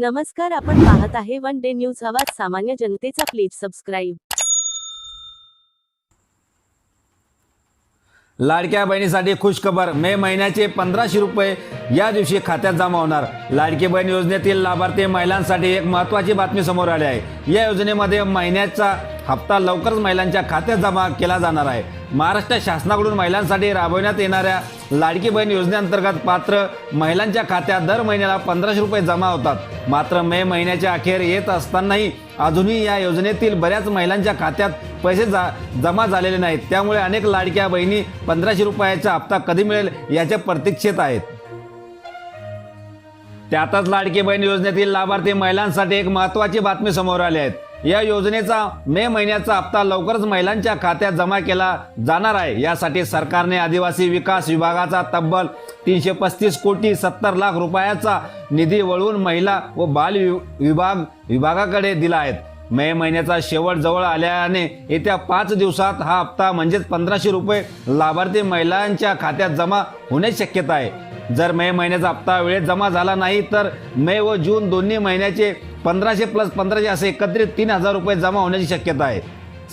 नमस्कार आपण पाहत आहे वन डे न्यूज आवाज सामान्य जनतेचा. Please subscribe. लाडक्या बहिणीसाठी खुशखबर. मे महिन्याचे पंधराशे रुपये या दिवशी खात्यात जमा होणार. लाडकी बहीण योजनेतील लाभार्थी महिलांसाठी एक महत्त्वाची बातमी समोर आली आहे. या योजनेमध्ये महिन्याचा हप्ता लवकरच महिलांच्या खात्यात जमा केला जाणार आहे. महाराष्ट्र शासनाकडून महिलांसाठी राबवण्यात येणाऱ्या लाडकी बहीण योजनेअंतर्गत पात्र महिलांच्या खात्यात दर महिन्याला पंधराशे रुपये जमा होतात. मात्र मे महिन्याच्या अखेर येत असतानाही अजूनही या योजनेतील बऱ्याच महिलांच्या खात्यात पैसे जा जमा झालेले नाहीत. त्यामुळे अनेक लाडक्या बहिणी पंधराशे रुपयाचा हप्ता कधी मिळेल याच्या प्रतीक्षेत आहेत. त्यातच लाडकी बहीण योजनेतील लाभार्थी महिलांसाठी एक महत्त्वाची बातमी समोर आली आहे. या योजनेचा मे महिन्याचा हप्ता लवकरच महिलांच्या खात्यात जमा केला जाणार आहे. यासाठी सरकारने आदिवासी विकास विभागाचा तब्बल तीनशे पस्तीस कोटी सत्तर लाख रुपयाचा निधी वळवून महिला व बाल वि- विभाग विभागाकडे दिला आहे. मे महिन्याचा शेवट जवळ आल्याने येत्या पाच दिवसात हा हप्ता म्हणजेच पंधराशे रुपये लाभार्थी महिलांच्या खात्यात जमा होण्याची शक्यता आहे. जर मे महिन्याचा हप्ता वेळेत जमा झाला नाही तर मे व जून दोन्ही महिन्याचे पंधराशे प्लस पंधराशे असे एकत्रित तीन हजार रुपये जमा होण्याची शक्यता आहे.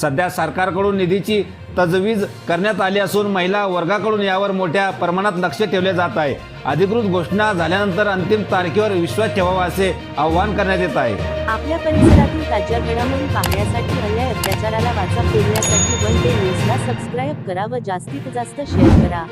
सध्या सरकारकडून निधीची तजवीज करण्यात आली असून महिला वर्गाकडून यावर मोठ्या प्रमाणात लक्ष ठेवले जात आहे. अधिकृत घोषणा झाल्यानंतर अंतिम तारखेवर विश्वास ठेवावा असे आवाहन करण्यात येत आहे. आपल्या परिसरातील ताज्या घडामोडी पाहण्यासाठी अन्याय अत्याचाराला वाचा फोडण्यासाठी वन डे न्यूजला सबस्क्राईब करा व जास्तीत जास्त शेअर करा.